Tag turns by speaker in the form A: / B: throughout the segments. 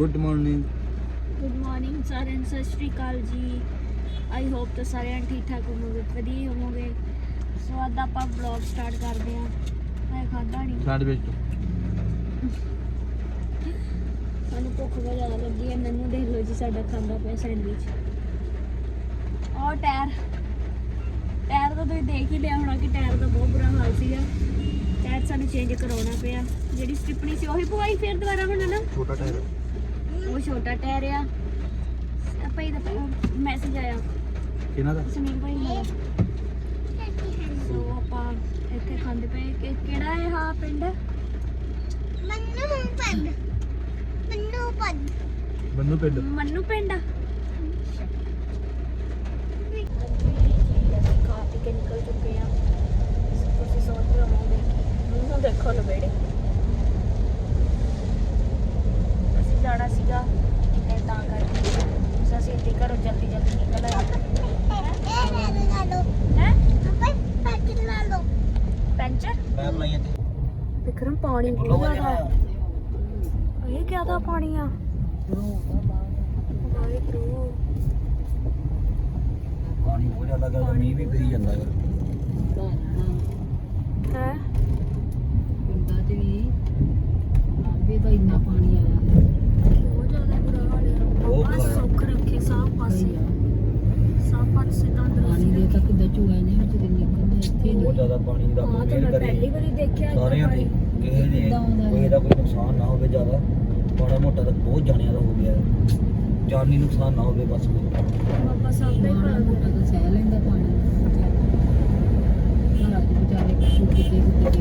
A: Good morning
B: good morning ਸਾਰਿਆਂ ਨੂੰ ਸਤਿ ਸ਼੍ਰੀ ਅਕਾਲ ਜੀ ਆਈ ਹੋਪ ਤਾਂ ਸਾਰੇ ਜਣੇ ਠੀਕ ਠਾਕ ਹੋਵੋਗੇ ਵਧੀਆ ਹੋਵੋਗੇ। ਸੋ ਅੱਜ ਆਪਾਂ ਵਲੌਗ ਸਟਾਰਟ ਕਰਦੇ ਹਾਂ। ਮੈਂ ਖਾਦਾ ਨਹੀਂ
A: ਸਾਡੇ ਵਿੱਚ
B: ਸਾਨੂੰ ਭੁੱਖ ਬਹੁਤ ਜ਼ਿਆਦਾ ਲੱਗੀ ਹੈ। ਨੰਨੂ ਦੇਖ ਲਓ ਜੀ ਸਾਡਾ ਖਾਂਦਾ ਪਿਆ ਸੈਂਡਵਿਚ ਔਰ ਟਾਇਰ। ਟਾਇਰ ਤਾਂ ਤੁਸੀਂ ਦੇਖ ਹੀ ਲਿਆ ਹੋਣਾ ਕਿ ਟਾਇਰ ਦਾ ਬਹੁਤ ਬੁਰਾ ਹਾਲ ਸੀਗਾ। ਟਾਇਰ ਸਾਨੂੰ ਚੇਂਜ ਕਰਾਉਣਾ ਪਿਆ। ਜਿਹੜੀ ਸਟਿਪਣੀ ਸੀ ਉਹੀ ਪਵਾਈ ਫਿਰ ਦੁਬਾਰਾ ਹੁਣ ਨਾ
A: ਛੋਟਾ ਟਾਇਰ।
B: ਉਹ ਛੋਟਾ ਟਾਇਰ ਆ। ਆਪਾਂ ਇਹਦਾ ਮੈਸੇਜ ਆਇਆ।
A: ਕਿਹਨਾਂ ਦਾ?
B: ਸੁਨੀਲ ਭਾਈ ਦਾ। ਸੋ ਆਪਾਂ ਇੱਥੇ ਖਾਂਦੇ ਪਏ। ਕਿ ਕਿਹੜਾ ਹੈ ਹਾਂ ਪਿੰਡ?
C: ਮੰਨੂ ਪੰਡ। ਮੰਨੂ ਪੰਡ।
A: ਬੰਨੂ ਪਿੰਡ।
B: ਮੰਨੂ ਪਿੰਡ। ਆ ਪੀ ਕੇ ਨਿਕਲ ਚੁੱਕੇ ਆ। ਤੁਸੀਂ ਸੋਚ ਰਹੇ ਹੋਵੋਗੇ ਮੂੰਹ ਦੇਖੋ ਲਵੇੜੇ ਅਸੀਂ ਜਾਣਾ ਸੀਗਾ ਤੇ ਤਾਂ ਕਰਕੇ ਸੋ ਅਸੀਂ ਇੱਥੇ ਘਰੋਂ ਜਲਦੀ ਜਲਦੀ ਨਿਕਲ ਆਏ।
C: ਇਹ ਲੈ ਲਗਾ ਲੋ
B: ਹੈ
C: ਆਪਾਂ ਪੈਕ ਲਾ ਲੋ
B: ਪੈਂਚਰ?
A: ਮੈਂ ਬੁਲਾਈਆਂ ਤੇ
B: ਵਿਕਰਮ ਪਾਣੀ ਬਹੁਤ ਜ਼ਿਆਦਾ। ਇਹ ਕਿਆ ਦਾ ਪਾਣੀ ਆ? ਵਾਹਿਗੁਰੂ
A: ਪਾਣੀ ਬਹੁਤ ਜ਼ਿਆਦਾ ਗਾ ਮੀਂਹ ਵੀ ਪਈ ਜਾਂਦਾ ਹੈ।
B: ਹੈ
D: ਪਿੰਡਾਂ 'ਚ ਵੀ ਆਵੇ ਤਾਂ ਇੰਨਾ ਪਾਣੀ ਆਇਆ
B: ਬਹੁਤ ਜ਼ਿਆਦਾ ਬੁਰਾ ਹਾਲ
A: ਬਹੁਤ
B: ਬਸ। ਸੁੱਖ ਰੱਖੇ ਸਭ ਪਾਸੇ। ਸਭ ਪਾਸੇ
D: ਪਾਣੀ
B: ਤੰਦਰੁਸਤੀ
D: ਦੇ ਤੱਕ ਦਾ ਚੂਹਾ ਨੇ ਵਿੱਚ ਦੀ ਨਿਕਲਦਾ ਇੱਥੇ
A: ਬਹੁਤ
D: ਨਹੀਂ
A: ਜ਼ਿਆਦਾ ਪਾਣੀ ਦਾ
B: ਹਾਂ ਤੇ
A: ਮਿਹਰ
B: ਮੈਂ
A: ਕਰੇ
B: ਪਹਿਲੀ ਵਾਰੀ ਦੇਖਿਆ ਇੱਦਾਂ
A: ਸਾਰਿਆਂ ਦੇ
B: ਪਾਣੀ।
A: ਕਿਸੇ ਦੇ
D: ਕਿੱਦਾਂ ਆਉਂਦਾ
A: ਕੋਈ ਦਾ ਕੋਈ ਨੁਕਸਾਨ ਨਾ ਹੋਵੇ ਜ਼ਿਆਦਾ। ਮਾੜਾ ਮੋਟਾ ਤਾਂ ਬਹੁਤ ਜਾਣਿਆਂ ਦਾ ਹੋ ਗਿਆ। ਹੈ। ਜਾਨੀ ਨੁਕਸਾਨ ਨਾ ਹੋਵੇ ਬਸ।
B: ਬਾਬਾ ਸਾਹਿਬ ਦਾ ਹੀ
D: ਮਾੜਾ
B: ਭਲਾ
D: ਮੋਟਾ ਤਾਂ ਸਹਿ ਲੈਂਦਾ ਪਾਣੀ। ਦੇ ਵਿਚਾਰੇ ਕੁੱਤੇ ਕੁੱਤੇ ਕੁੱਤੇ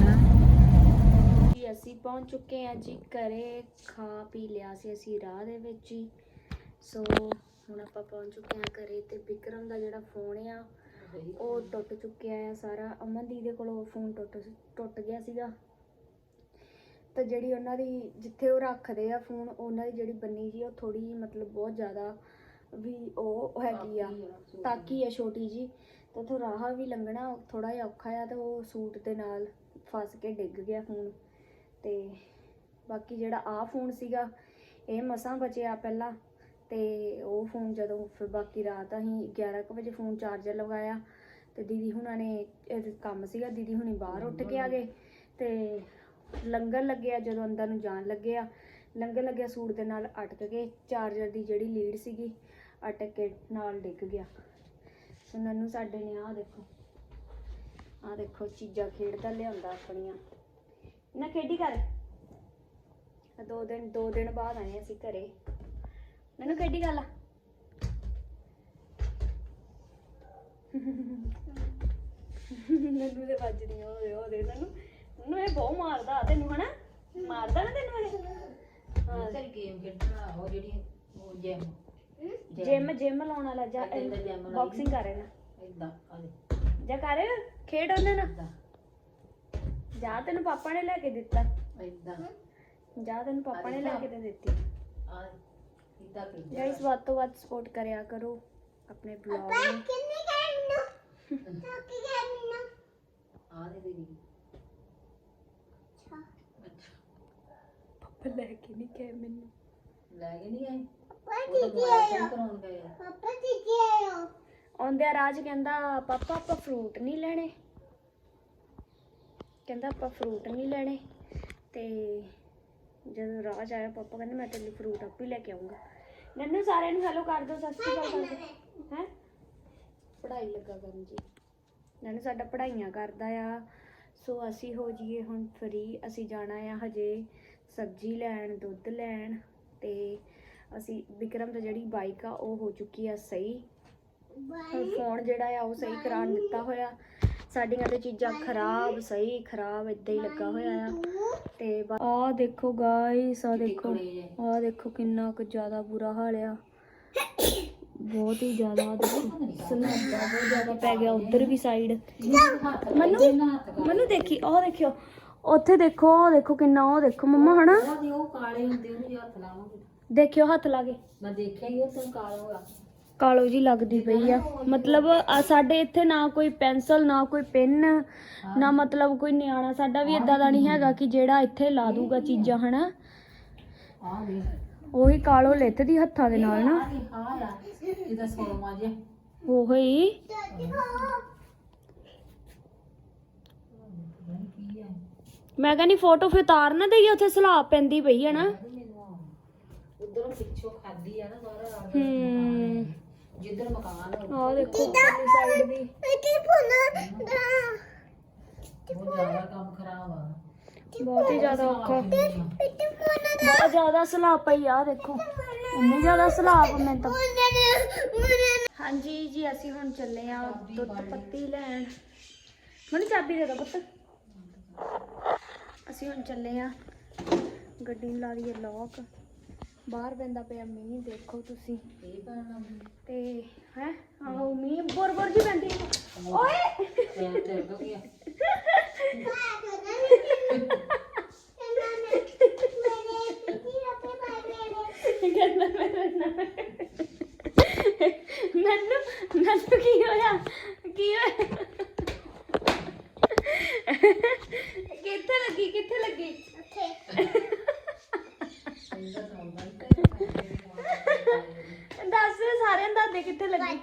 D: ਹਾਂ
B: ਜੀ ਅਸੀਂ ਪਹੁੰਚ ਚੁੱਕੇ ਹਾਂ ਜੀ, ਘਰੇ ਖਾ ਪੀ ਲਿਆ ਸੀ ਅਸੀਂ ਰਾਹ ਦੇ ਵਿੱਚ ਹੀ। ਸੋ ਹੁਣ ਆਪਾਂ ਪਹੁੰਚ ਚੁੱਕੇ ਹਾਂ ਘਰੇ ਤੇ ਵਿਕਰਮ ਦਾ ਜਿਹੜਾ ਫੋਨ ਆ, ਉਹ ਟੁੱਟ ਚੁੱਕਿਆ ਆ ਸਾਰਾ। ਅਮਨਦੀਪ ਦੇ ਕੋਲੋਂ ਫੋਨ ਟੁੱਟ ਟੁੱਟ ਗਿਆ ਸੀਗਾ। ਤਾਂ ਜਿਹੜੀ ਉਹਨਾਂ ਦੀ, ਜਿੱਥੇ ਉਹ ਰੱਖਦੇ ਆ ਫੋਨ, ਉਹਨਾਂ ਦੀ ਜਿਹੜੀ ਬੰਨੀ ਜੀ, ਉਹ ਥੋੜੀ ਮਤਲਬ ਬਹੁਤ ਜ਼ਿਆਦਾ ਵੀ ਉਹ ਹੈਗੀ ਆ, ਤਾਕੀ ਆ ਛੋਟੀ ਜੀ ਤਾਂ ਉੱਥੋਂ ਰਾਹ ਵੀ ਲੰਘਣਾ ਥੋੜਾ ਜਿਹਾ ਔਖਾ ਆ ਤੇ ਉਹ ਸੂਟ ਦੇ ਨਾਲ ਫਸ ਕੇ ਡਿੱਗ ਗਿਆ ਫੋਨ। ਤੇ ਬਾਕੀ ਜਿਹੜਾ ਆ ਫੋਨ ਸੀਗਾ, ਇਹ ਮਸਾਂ ਬਚਿਆ ਪਹਿਲਾਂ ਤੇ ਉਹ ਫੋਨ ਜਦੋਂ ਫਿਰ ਬਾਕੀ ਰਾਤ ਅਸੀਂ 11 ਕੁ ਵਜੇ ਫੋਨ ਚਾਰਜਰ ਲਗਾਇਆ ਤੇ ਦੀਦੀ ਹੁਣਾਂ ਨੇ ਕੰਮ ਸੀਗਾ, ਦੀਦੀ ਹੁਣੀ ਬਾਹਰ ਉੱਠ ਕੇ ਆ ਗਏ ਤੇ ਲੰਗਰ ਲੱਗਿਆ ਜਦੋਂ ਅੰਦਰ ਨੂੰ ਜਾਣ ਲੱਗਿਆ ਲੰਗਰ ਲੱਗਿਆ ਸੂਟ ਦੇ ਨਾਲ ਅਟਕ ਕੇ ਚਾਰਜਰ ਦੀ ਜਿਹੜੀ ਲੀਡ ਸੀਗੀ ਅਟਕ ਕੇ ਨਾਲ ਡਿੱਗ ਗਿਆ। ਸੋ ਨੰਨੂ ਸਾਡੇ ਨੇ ਆਹ ਦੇਖੋ ਆਹ ਦੇਖੋ ਚੀਜ਼ਾਂ ਖੇਡਦਾ ਲਿਆਉਂਦਾ ਆਪਣੀਆਂ। ਨਾ ਖੇਡੀ ਕਰ। ਆਹ ਦੋ ਦਿਨ ਦੋ ਦਿਨ ਬਾਅਦ ਆਏ ਅਸੀਂ ਘਰੇ। ਨੰਨੂ ਖੇਡੀ ਗੱਲ ਆ ਨੰਨੂ ਦੇ ਵੱਜਦੀਆਂ ਉਹਦੇ ਉਹਦੇ ਨੰਨੂ ਨੰਨੂ ਇਹ ਬਹੁਤ ਮਾਰਦਾ ਤੈਨੂੰ ਹਨਾ? ਮਾਰਦਾ ਨਾ ਤੈਨੂੰ ਇਹ? ਹਾਂ।
D: ਚੱਲ। ਗੇਮ ਖੇਡਣਾ ਉਹ ਜਿਹੜੀ ਉਹ ਜੈਮ
B: ਜਿਮ ਜਿਮ ਲਾਉਣ ਵਾਲਾ ਜਾ ਬਾਕਸਿੰਗ ਕਰ ਰਿਹਾ।
D: ਇਦਾਂ ਆ
B: ਜਾ ਕਰ ਖੇਡ ਉਹਨੇ ਨਾ ਜਾ ਤੈਨੂੰ ਪਾਪਾ ਨੇ ਲੈ ਕੇ ਦਿੱਤਾ।
D: ਇਦਾਂ
B: ਜਾ ਤੈਨੂੰ ਪਾਪਾ ਨੇ ਲੈ ਕੇ ਦੇ ਦਿੱਤੀ।
D: ਆ ਇਦਾਂ ਕਰ
B: ਗਾਇਸ ਵੱਧ ਤੋਂ ਵੱਧ ਸਪੋਰਟ ਕਰਿਆ ਕਰੋ ਆਪਣੇ ਬਲੌਗ ਨੂੰ।
C: ਕਿੰਨੀ ਕਰਨੂ? ਤੋਕੀ ਕਰਨੂ?
D: ਆ ਦੇ ਦੇ
B: ਪਾਪਾ ਲੈ ਕੇ ਨਹੀਂ ਗਏ ਮੈਨੂੰ।
D: ਲੈ ਕੇ ਨਹੀਂ ਆਏ?
C: ਪਾਪਾ
D: ਤਾਂ
C: ਜੀ ਆਇਓ।
D: ਕਰਾਉਣ ਗਏ ਆ।
C: ਪਾਪਾ ਜੀ ਆਇਓ।
B: ਆਉਂਦਿਆ ਰਾਜ ਕਹਿੰਦਾ ਪਾਪਾ ਆਪਾਂ ਫਰੂਟ ਨਹੀਂ ਲੈਣੇ। ਕਹਿੰਦਾ ਆਪਾਂ ਫਰੂਟ ਨਹੀਂ ਲੈਣੇ। ਤੇ ਜਦੋਂ ਰਾਜ ਆਇਆ ਪਾਪਾ ਕਹਿੰਦੇ ਮੈਂ ਤੇਰੇ ਲਈ ਫਰੂਟ ਆਪੇ ਲੈ ਕੇ ਆਉਂਗਾ ਨੰਨੂ ਸਾਰਿਆਂ ਨੂੰ ਹੈਲੋ ਕਰ ਦਿਓ ਸਤਿ ਸ਼੍ਰੀ ਅਕਾਲ ਕਰ ਦਿਓ ਹੈ? ਪੜ੍ਹਾਈ ਲੱਗਾ ਕਰਨ ਜੀ। ਨੰਨੂ ਸਾਡਾ ਪੜ੍ਹਾਈਆਂ ਕਰਦਾ ਆ। ਸੋ ਅਸੀਂ ਹੋ ਜਾਈਏ ਹੁਣ ਫਰੀ ਅਸੀਂ ਜਾਣਾ ਆ ਹਜੇ ਸਬਜ਼ੀ ਲੈਣ ਦੁੱਧ ਲੈਣ। ਤੇ ਅਸੀਂ ਵਿਕਰਮ ਦੀ ਜਿਹੜੀ ਬਾਈਕ ਆ ਉਹ ਹੋ ਚੁੱਕੀ ਆ ਸਹੀ। ਹੁਣ ਫੋਨ ਜਿਹੜਾ ਆ ਉਹ ਸਹੀ ਕਰਾਉਣ ਦਿੱਤਾ ਹੋਇਆ। ਸਾਡੀਆਂ ਤੇ ਚੀਜ਼ਾਂ ਖਰਾਬ ਸਹੀ ਖਰਾਬ ਇਦਾਂ ਹੀ ਲੱਗਾ ਹੋਇਆ ਆ। ਤੇ ਆ ਦੇਖੋ ਗਾਇਸ ਆ ਦੇਖੋ। ਆ ਦੇਖੋ ਕਿੰਨਾ ਕੁ ਜ਼ਿਆਦਾ ਬੁਰਾ ਹਾਲ ਆ। ਬਹੁਤ ਹੀ ਜ਼ਿਆਦਾ ਸਨਾਟਾ ਬਹੁਤ ਜ਼ਿਆਦਾ ਪੈ ਗਿਆ ਉਧਰ ਵੀ ਸਾਈਡ ਮਨੂ ਮਨੂ ਦੇਖੀ ਉਹ ਦੇਖਿਓ। ਉੱਥੇ ਦੇਖੋ ਉਹ ਦੇਖੋ ਕਿੰਨਾ ਉਹ ਦੇਖੋ ਮੰਮਾ ਹਨਾ?
D: ਉਹ ਕਾਲੇ ਹੁੰਦੇ ਉਹਨੂੰ ਹੱਥ ਲਾਵਾਂਗੇ।
B: ਦੇਖਿਓ ਹੱਥ ਲਾ ਕੇ।
D: ਮੈਂ ਦੇਖਿਆ ਹੀ ਉਹ ਤੋਂ ਕਾਲਾ ਹੋਇਆ।
B: ਕਾਲੋ ਜੀ ਲੱਗਦੀ ਪਈ ਆ। ਮਤਲਬ ਆ ਸਾਡੇ ਇੱਥੇ ਨਾ ਕੋਈ ਪੈਨਸਲ ਨਾ ਕੋਈ ਪੈਨ ਨਾ ਮਤਲਬ ਕੋਈ ਨਿਆਣਾ। ਸਾਡਾ ਵੀ ਇਦਾਂ ਦਾ ਨਹੀਂ ਹੈਗਾ ਕਿ ਜਿਹੜਾ ਇੱਥੇ ਲਾ ਦੂਗਾ ਚੀਜ਼ਾਂ ਹਨਾ?
D: ਦੇ
B: ਉਹੀ ਕਾਲੋ ਲਿੱਥਦੀ ਹੱਥਾਂ ਦੇ ਨਾਲ ਨਾ।
D: ਸੋਰਮਾ
B: ਉਹੀ। ਮੈਂ ਕਹਿੰਦੀ ਫੋਟੋ ਫਿਰ ਤਾਰ ਨਾ ਦੇਈਏ ਉੱਥੇ ਸਲਾਬ ਪੈਂਦੀ ਪਈ ਹੈ ਨਾ।
D: ਉਧਰੋਂ ਪਿੱਛੋਂ ਖਾਦੀ ਆ ਨਾ ਸਾਰਾ
B: ਹੂੰ।
D: ਜਿੱਧਰ ਮਕਾਨ ਆ
B: ਆਹ ਦੇਖੋ ਉੱਪਰਲੀ ਸਾਈਡ ਵੀ
C: ਇੱਥੇ ਫੋਨ
D: ਬਹੁਤ ਜ਼ਿਆਦਾ ਕੰਮ ਖਰਾਬ ਆ
B: ਬਹੁਤ ਹੀ ਜ਼ਿਆਦਾ ਔਖਾ
C: ਇੱਥੇ ਫੋਨ
B: ਬਹੁਤ ਜ਼ਿਆਦਾ ਸਲਾਬ ਪਈ ਆ ਦੇਖੋ ਇੰਨੀ ਜ਼ਿਆਦਾ ਸਲਾਬ ਮੈਂ ਤਾਂ ਹਾਂਜੀ ਜੀ ਅਸੀਂ ਹੁਣ ਚੱਲੇ ਆ ਦੁੱਧ ਪੱਤੀ ਲੈਣ ਮੈਨੂੰ ਚਾਬੀ ਦੇ ਦਿਓ ਪੁੱਤ ਅਸੀਂ ਹੁਣ ਚੱਲੇ ਆ ਗੱਡੀ ਨੂੰ ਲਾ ਦਈਏ ਲੋਕ ਬਾਹਰ ਪੈਂਦਾ ਪਿਆ ਮੀਂਹ ਦੇਖੋ ਤੁਸੀਂ।
D: ਇਹ ਪੈਣਾ
B: ਤੇ ਹੈ ਆਹੋ ਮੀਂਹ ਬੁਰ ਬੁਰ ਜੀ ਪੈਂਦੀ ਆ। ਓਏ!
D: ਤੇ ਤੇ ਗਿਆ।
B: ਕਹਿੰਦਾ ਮੇਰੇ ਨਾਲ ਨੰਨੂ ਨੰਨੂ ਕੀ ਹੋਇਆ? ਕੀ ਹੋਇਆ ਕਿੱਥੇ ਲੱਗੀ ਕਿੱਥੇ ਲੱਗੀ ਦੱਸ ਸਾਰਿਆਂ ਦਾ ਦੇ ਕਿੱਥੇ ਲੱਗੀ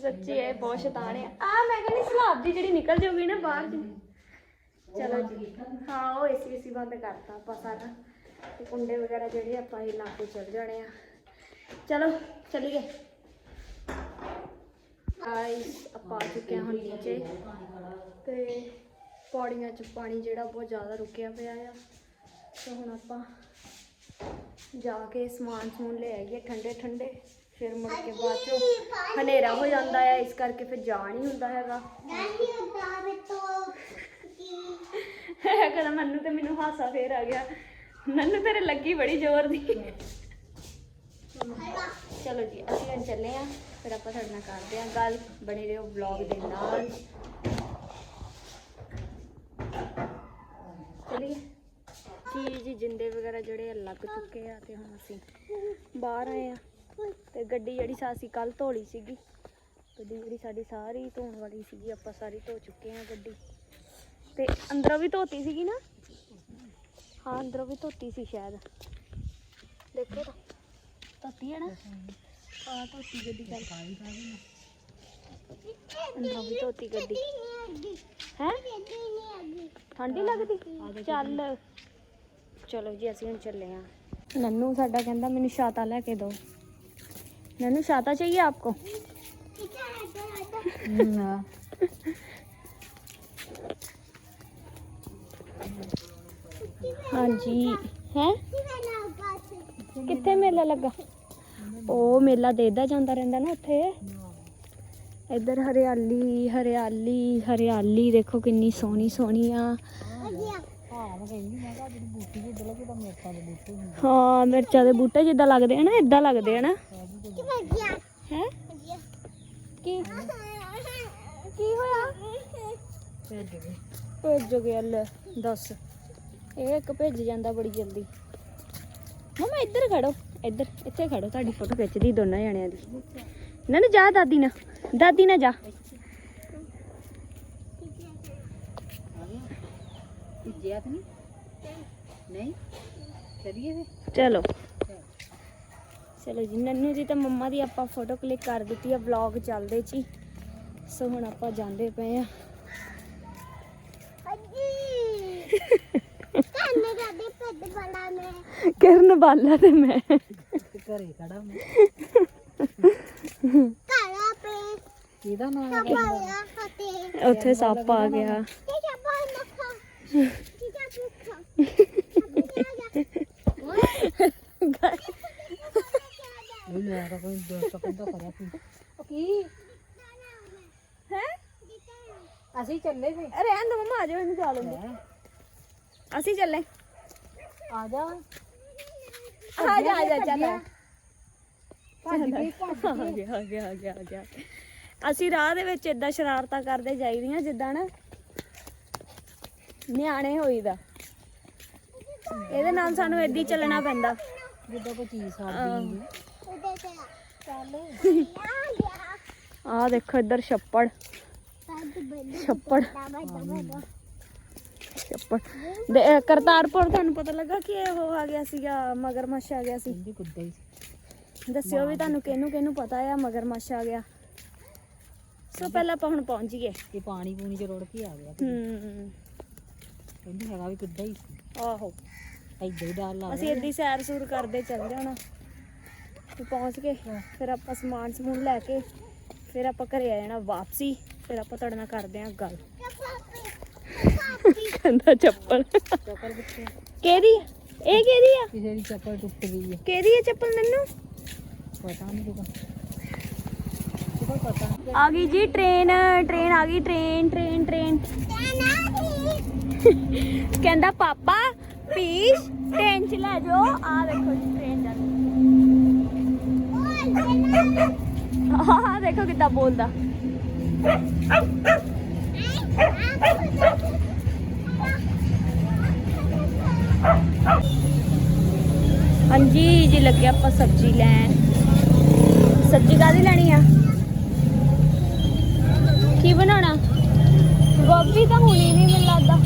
B: ਸੱਚੀ ਇਹ ਬਹੁਤ ਸ਼ੈਤਾਨ ਹੈ ਆ ਮੈਂ ਕਹਿੰਦੀ ਸਲਾਬ ਦੀ ਜਿਹੜੀ ਨਿਕਲ ਜਾਊਗੀ ਚਲੋ ਜੀ। ਹਾਂ, ਉਹ ਏਸੀ ਏਸੀ ਬੰਦ ਕਰਤਾ ਆਪਾਂ ਸਾਰਾ। ਤੇ ਕੁੰਡੇ ਵਗੈਰਾ ਜਿਹੜੇ ਆਪਾਂ ਇਹ ਲਾ ਕੇ ਚੱਲ ਜਾਣੇ ਆ। ਚਲੋ, ਚਲੀਏ। ਗਾਇਸ ਆਪਾਂ ਆ ਚੁੱਕੇ ਹਾਂ ਹੁਣ ਨੀਚੇ। ਤੇ ਪੌੜੀਆਂ 'ਚ ਪਾਣੀ ਜਿਹੜਾ ਬਹੁਤ ਜ਼ਿਆਦਾ ਰੁਕਿਆ ਪਿਆ ਆ। ਤੇ ਹੁਣ ਆਪਾਂ ਜਾ ਕੇ ਸਮਾਨ ਸਮੂਨ ਲੈ ਆਈਏ ਠੰਡੇ ਠੰਡੇ ਫਿਰ ਮੁੜ ਕੇ ਬਾਅਦ ਚੋਂ ਹਨੇਰਾ ਹੋ ਜਾਂਦਾ ਆ ਇਸ ਕਰਕੇ ਫਿਰ ਜਾ ਨਹੀਂ ਹੁੰਦਾ ਹੈਗਾ। ਕਹਿੰਦਾ ਮੈਨੂੰ ਤੇ ਮੈਨੂੰ ਹਾਸਾ ਫੇਰ ਆ ਗਿਆ। ਮੈਨੂੰ ਤੇਰੇ ਲੱਗੀ ਬੜੀ ਜ਼ੋਰ ਦੀ। ਚਲੋ ਜੀ ਅਸੀਂ ਹੁਣ ਚੱਲੇ ਆ ਫਿਰ ਆਪਾਂ ਤੁਹਾਡੇ ਨਾਲ ਕਰਦੇ ਆ ਗੱਲ ਬਣੇ ਰਹੋ ਵਲੌਗ ਦੇ ਨਾਲ। ਚਲਿਏ। ਜੀ ਜੀ ਜਿੰਦੇ ਵਗੈਰਾ ਜਿਹੜੇ ਲੱਗ ਚੁੱਕੇ ਆ ਤੇ ਹੁਣ ਅਸੀਂ ਬਾਹਰ ਆਏ ਆ ਤੇ ਗੱਡੀ ਜਿਹੜੀ ਸਾਸੀ ਕੱਲ ਧੋਲੀ ਸੀਗੀ। ਗੱਡੀ ਜਿਹੜੀ ਸਾਡੀ ਸਾਰੀ ਧੋਣ ਵਾਲੀ ਸੀਗੀ, ਆਪਾਂ ਸਾਰੀ ਧੋ ਚੁੱਕੇ ਆ ਗੱਡੀ। ਤੇ ਅੰਦਰੋਂ ਵੀ ਧੋਤੀ ਸੀਗੀ ਨਾ? ਹਾਂ, ਅੰਦਰੋਂ ਵੀ ਧੋਤੀ ਸੀ ਸ਼ਾਇਦ। ਦੇਖੋ ਤਾਂ। ਧੋਤੀ ਹੈ ਨਾ? ਆ ਧੋਤੀ ਗੱਡੀ ਕੱਲ ਅੰਦਰੋਂ ਵੀ ਧੋਤੀ ਗੱਡੀ। ਹੈ? ਠੰਡੀ ਲੱਗਦੀ? ਚੱਲ। ਚਲੋ ਜੀ, ਅਸੀਂ ਹੁਣ ਚੱਲੇ ਆ ਨੰਨੂ ਸਾਡਾ ਕਹਿੰਦਾ, ਮੈਨੂੰ ਛਾਤਾ ਲੈ ਕੇ ਦਿਓ। ਨੰਨੂ ਛਾਤਾ चाहिए आपको
D: ਨਾ
B: ਹਾਂਜੀ ਹੈ ਕਿੱਥੇ ਮੇਲਾ ਲੱਗਾ ਉਹ ਮੇਲਾ ਦੇਖਦਾ ਜਾਂਦਾ ਰਹਿੰਦਾ ਨਾ ਉੱਥੇ ਇੱਧਰ ਹਰਿਆਲੀ ਹਰਿਆਲੀ ਹਰਿਆਲੀ ਦੇਖੋ ਕਿੰਨੀ ਸੋਹਣੀ ਸੋਹਣੀ ਆ ਹਾਂ ਮਿਰਚਾਂ ਦੇ ਬੂਟੇ ਜਿੱਦਾਂ ਲੱਗਦੇ ਆ ਨਾ ਇਦਾਂ ਲੱਗਦੇ ਆ ਨਾ ਹੈ ਕੀ? ਕੀ ਹੋਇਆ? ਭੇਜੋਗੇ ਲੈ ਦੱਸ। ਇਹ ਇੱਕ ਭੇਜ ਜਾਂਦਾ ਬੜੀ ਜਲਦੀ। ਮਮਾ ਇੱਧਰ ਖੜੋ। ਇੱਧਰ ਇੱਥੇ ਖੜੋ। ਤੁਹਾਡੀ ਫੋਟੋ ਖਿੱਚਦੀ ਦੋਨਾਂ ਜਣਿਆਂ ਦੀ। ਨਾ ਨਾ ਜਾ ਦਾਦੀ ਨਾ ਦਾਦੀ ਨਾ ਜਾ।
D: ਨਹੀਂ? ਨਹੀਂ?
B: ਚਲੋ। ਚਲੋ ਜੀ ਨੰਨੂ ਦੀ ਤਾਂ ਮੰਮਾ ਦੀ ਆਪਾਂ ਫੋਟੋ ਕਲਿੱਕ ਕਰ ਦਿੱਤੀ ਆ ਵਲੌਗ ਚੱਲਦੇ ਚ ਹੀ ਸੋ ਹੁਣ ਆਪਾਂ ਜਾਂਦੇ ਪਏ ਆ। ਕਿਰਨ ਬਾਲਾ ਤੇ ਮੈਂ।
D: ਘਰੇ ਖੜਾ ਮੈਂ। ਕਿਹਦਾ ਨਾਮ
B: ਉੱਥੇ ਸੱਪ ਆ ਗਿਆ।
D: ਲੈ ਤਾਂ ਕੋਈ ਦੋਸਤ ਕਹਿੰਦਾ ਕਰਿਆ ਸੀ
B: ਕੀ ਹੈ
D: ਅਸੀਂ ਚੱਲੇ ਫੇ
B: ਰਹਿਣ ਦੋ ਮੰਮਾ ਆ ਜਾਓ ਇਹਨੂੰ ਜਾ ਲਓ ਅਸੀਂ ਚੱਲੇ
D: ਆ ਜਾ
B: ਆ ਜਾ ਆ ਜਾ ਚੱਲ ਆ
D: ਭੱਜ ਗਈ ਭੱਜ
B: ਆ ਗਿਆ ਆ ਗਿਆ ਆ ਗਿਆ ਆ ਗਿਆ ਅਸੀਂ ਰਾਹ ਦੇ ਵਿੱਚ ਇਦਾਂ ਸ਼ਰਾਰਤਾਂ ਕਰਦੇ ਜਾਈਦੀਆਂ ਜਿੱਦਾਂ ਨਾ ਨਿਆਣੇ ਹੋਈਦਾ। ਇਹਦੇ ਨਾਲ ਸਾਨੂੰ ਏਦਾਂ ਹੀ ਚੱਲਣਾ ਪੈਂਦਾ।
D: ਜਿੱਦਾਂ ਕੋਈ ਚੀਜ਼ ਸਾੜਦੀ
B: ਆਹ ਦੇਖੋ ਇੱਧਰ ਛੱਪੜ। ਛੱਪੜ। ਛੱਪੜ। ਦੇ ਕਰਤਾਰਪੁਰ ਤੁਹਾਨੂੰ ਪਤਾ ਲੱਗਾ ਕਿ ਇਹ ਉਹ ਆ ਗਿਆ ਸੀਗਾ ਮਗਰਮੱਛ ਆ ਗਿਆ ਸੀ।
D: ਹੁੰਦੀ ਕੁੱਦਾ ਹੀ
B: ਦੱਸਿਓ ਵੀ ਤੁਹਾਨੂੰ ਕਿਹਨੂੰ ਕਿਹਨੂੰ ਪਤਾ ਆ ਮਗਰਮੱਛ ਆ ਗਿਆ। ਸੋ ਪਹਿਲਾਂ ਆਪਾਂ ਹੁਣ ਪਹੁੰਚ ਗਏ
D: ਇਹ ਪਾਣੀ ਪੂਣੀ ਚ ਰੁੜ ਕੇ ਆ ਗਿਆ।
B: ਹੂੰ।
D: ਕਹਿੰਦੀ ਹੈਗਾ ਵੀ ਕੁੱਦਾ ਹੀ
B: ਆਹੋ।
D: ਏਦਾਂ ਹੀ ਡਰ ਲੱਗਦਾ।
B: ਅਸੀਂ ਹੀ ਸੈਰ ਸੂਰ ਕਰਦੇ ਚੱਲ ਜਾਣਾ ਤੇ ਪਹੁੰਚ ਕੇ ਫਿਰ ਆਪਾਂ ਸਮਾਨ ਸਮੂਨ ਲੈ ਕੇ ਫਿਰ ਆਪਾਂ ਘਰੇ ਆ ਜਾਣਾ ਵਾਪਸੀ। ਫਿਰ ਆਪਾਂ ਤੁਹਾਡੇ ਨਾਲ ਕਰਦੇ ਆਂ ਗੱਲ। ਕਹਿੰਦਾ ਚੱਪਲ।
D: ਚੱਪਲ ਕਿੱਥੇ
B: ਕਿਹਦੀ? ਇਹ ਕਿਹਦੀ ਆ?
D: ਕਿਸੇ ਦੀ ਚੱਪਲ ਟੁੱਟ ਗਈ ਹੈ
B: ਕਿਹਦੀ ਆ ਚੱਪਲ ਨੰਨੂ
D: ਪਤਾ ਨਹੀਂ ਕਿਹਦਾ
B: ਆ ਗਈ ਜੀ ਟ੍ਰੇਨ ਟ੍ਰੇਨ ਆ ਗਈ ਟ੍ਰੇਨ ਟ੍ਰੇਨ ਟ੍ਰੇਨ। ਕਹਿੰਦਾ ਪਾਪਾ ਪਲੀਜ਼ ਟ੍ਰੇਨ ਚ ਲੈ ਜਾਓ। ਆ ਦੇਖੋ ਜੀ ਟ੍ਰੇਨ ਜਾਂਦੀ ਆਹ ਦੇਖੋ ਕਿੱਦਾਂ ਬੋਲਦਾ। ਹਾਂਜੀ, ਜੀ ਲੱਗੇ ਆਪਾਂ ਸਬਜ਼ੀ ਲੈਣ। ਸਬਜ਼ੀ ਕਾਦੀ ਲੈਣੀ ਆ? ਕੀ ਬਣਾਉਣਾ? ਗੋਭੀ ਤਾਂ ਹੁਣੀ ਨਹੀਂ, ਮੈਨੂੰ ਲੱਗਦਾ।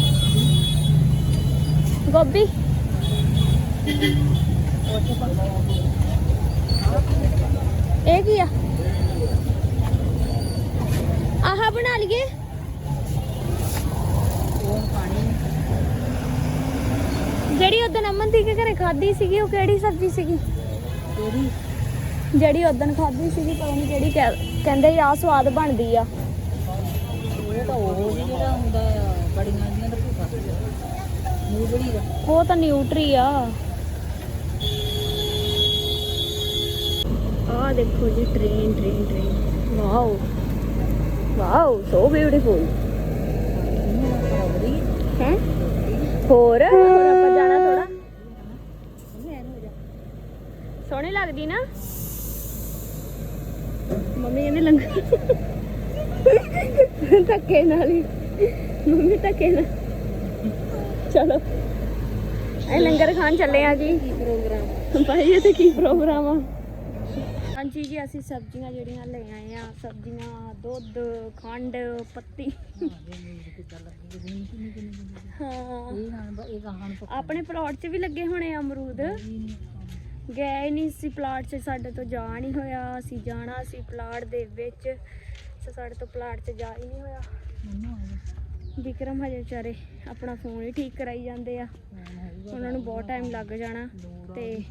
B: ਗੋਭੀ? ਇਹ ਕੀ ਆ? ਆਹ ਬਣਾ ਲਈਏ। ਜਿਹੜੀ ਉਦੋਂ ਅਮਨ ਦੀ ਕੇ ਘਰੇ ਖਾਧੀ ਸੀਗੀ ਉਹ ਕਿਹੜੀ ਸਬਜ਼ੀ ਸੀਗੀ?
D: ਤੇਰੀ
B: ਜਿਹੜੀ ਉਦੋਂ ਖਾਧੀ ਸੀਗੀ ਪਤਾ ਨਹੀਂ ਕਿਹੜੀ ਕਹਿ- ਕਹਿੰਦੇ ਆ ਸਵਾਦ ਬਣਦੀ ਆ।
D: ਉਹ ਤਾਂ ਉਹ ਜਿਹੜਾ ਹੁੰਦਾ ਆ ਬੜੀਆਂ ਦੀਆਂ ਦਾ ਭੁੱਖਾ। ਮੂਗੜੀ ਦਾ।
B: ਉਹ ਤਾਂ ਨਿਊਟਰੀ ਆ। ਆ ਦੇਖੋ ਜੀ train train train wow wow so
D: beautiful
B: ਹੈ? ਹੋਰ? ਹੋਰ ਆਪਾਂ ਜਾਣਾ ਥੋੜਾ ਸੋਹਣੀ ਲੱਗਦੀ ਨਾ? ਮੰਮੀ ਕਹਿੰਦੀ ਲੰਗਰ ਧੱਕੇ ਨਾਲ ਹੀ। ਮੰਮੀ ਧੱਕੇ ਨਾਲ। ਚਲੋ। ਇਹ ਲੰਗਰ ਖਾਣ ਚੱਲੇ ਆ ਜੀ।
D: ਪ੍ਰੋਗਰਾਮ
B: ਭਾਈ ਇਹ ਤੇ ਕੀ ਪ੍ਰੋਗਰਾਮ ਆ? ਹਾਂਜੀ ਜੀ, ਅਸੀਂ ਸਬਜ਼ੀਆਂ ਜਿਹੜੀਆਂ ਲੈ ਆਏ ਆ। ਸਬਜ਼ੀਆਂ, ਦੁੱਧ, ਖੰਡ, ਪੱਤੀ। ਹਾਂ। ਆਪਣੇ ਪਲਾਟ 'ਚ ਵੀ ਲੱਗੇ ਹੋਣੇ ਆ ਅਮਰੂਦ। ਗਏ ਨਹੀਂ ਸੀ ਪਲਾਟ 'ਚ, ਸਾਡੇ ਤੋਂ ਜਾ ਨਹੀਂ ਹੋਇਆ। ਅਸੀਂ ਜਾਣਾ ਸੀ ਪਲਾਟ ਦੇ ਵਿੱਚ। ਸਾਡੇ ਤੋਂ ਪਲਾਟ 'ਚ ਜਾ ਹੀ ਨਹੀਂ ਹੋਇਆ।
D: ਮੈਨੂੰ
B: ਵਿਕਰਮ ਹਜੇ ਵਿਚਾਰੇ ਆਪਣਾ ਫੋਨ ਹੀ ਠੀਕ ਕਰਾਈ ਜਾਂਦੇ ਆ। ਉਹਨਾਂ ਨੂੰ ਬਹੁਤ ਟਾਈਮ ਲੱਗ ਜਾਣਾ ਤੇ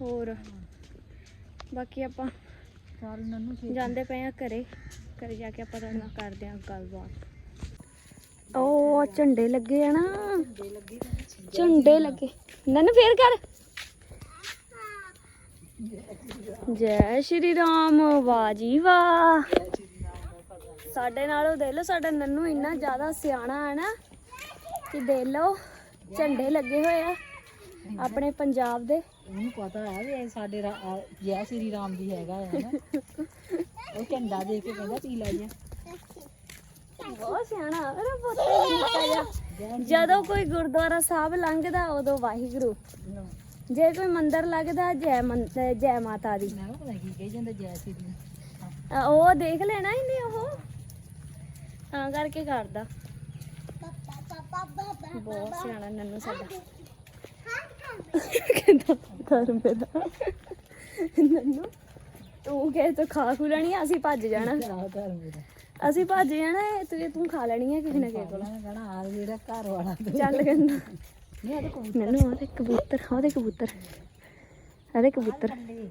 B: ਹੋਰ ਬਾਕੀ ਆਪਾਂ ਜਾਂਦੇ ਪਏ ਆ ਘਰੇ। ਘਰੇ ਜਾ ਕੇ ਆਪਾਂ ਤੁਹਾਡੇ ਨਾਲ ਕਰਦੇ ਆ ਗੱਲਬਾਤ। ਉਹ ਝੰਡੇ ਲੱਗੇ ਆ ਨਾ। ਝੰਡੇ ਲੱਗੇ ਨਨ ਫੇਰ ਕਰ। ਜੈ ਸ਼੍ਰੀ ਰਾਮ। ਵਾਹ ਜੀ ਵਾਹ। ਸਾਡੇ ਨਾਲੋਂ ਦੇ ਲੋ ਸਾਡਾ ਨੰਨੂ ਇੰਨਾ ਜ਼ਿਆਦਾ ਸਿਆਣਾ ਹੈ ਨਾ ਕਿ ਦੇ ਲੋ ਝੰਡੇ ਲੱਗੇ ਹੋਏ ਆ ਆਪਣੇ ਪੰਜਾਬ ਦੇ।
D: ਉਹਨੂੰ ਪਤਾ ਹੈ ਵੀ ਇਹ ਸਾਡੇ ਰਾ- ਜੈ ਸ੍ਰੀ ਰਾਮ ਜੀ ਹੈਗਾ ਹੈ ਨਾ। ਉਹ ਝੰਡਾ ਦੇ ਕੇ ਕਹਿੰਦਾ ਪੀ ਲੈ ਜਾ।
B: ਬਹੁਤ ਸਿਆਣਾ ਮੇਰਾ ਪੁੱਤ ਨਿੱਕਾ ਜਿਹਾ। ਜਦੋਂ ਕੋਈ ਗੁਰਦੁਆਰਾ ਸਾਹਿਬ ਲੰਘਦਾ ਉਦੋਂ ਵਾਹਿਗੁਰੂ। ਜੇ ਕੋਈ ਮੰਦਿਰ ਲੱਗਦਾ ਜੈ ਮੰਦ ਜੈ ਮਾਤਾ ਦੀ।
D: ਮੈਂ ਕਿਹਾ ਪਤਾ ਕੀ ਕਹੀ ਜਾਂਦਾ ਜੈ ਸ੍ਰੀ ਰਾਮ।
B: ਅ, ਉਹ ਦੇਖ ਲੈਣਾ ਇਹਨੇ ਉਹ। ਤਾਂ ਕਰਕੇ ਕਰਦਾ। ਬਹੁਤ ਸਿਆਣਾ ਨੰਨੂ ਸਾਡਾ। ਕਹਿੰਦਾ ਮੇਰਾ ਨੰਨੂ ਤੂੰ ਕਹੇ ਤੂੰ ਖਾ ਖੂ ਲੈਣੀ ਆ, ਅਸੀਂ ਭੱਜ ਜਾਣਾ।
D: ਆਹ ਘਰ ਮੇਰਾ
B: ਅਸੀਂ ਭੱਜ ਜਾਣਾ ਤੇ ਤੂੰ ਖਾ ਲੈਣੀ ਹੈ ਕਿਸੇ ਨਾ ਕਿਸੇ ਕੋਲ।
D: ਕਹਣਾ ਆ ਜਿਹੜਾ ਘਰ ਵਾਲਾ ਤੇ।
B: ਚੱਲ ਕਹਿੰਦਾ।
D: ਨਹੀਂ ਉਹਦੇ ਕੋਲ
B: ਨੰਨੂ ਉਹਦੇ ਕਬੂਤਰ ਉਹਦੇ ਕਬੂਤਰ। ਉਹਦੇ ਕਬੂਤਰ।
D: ਥੱਲੇ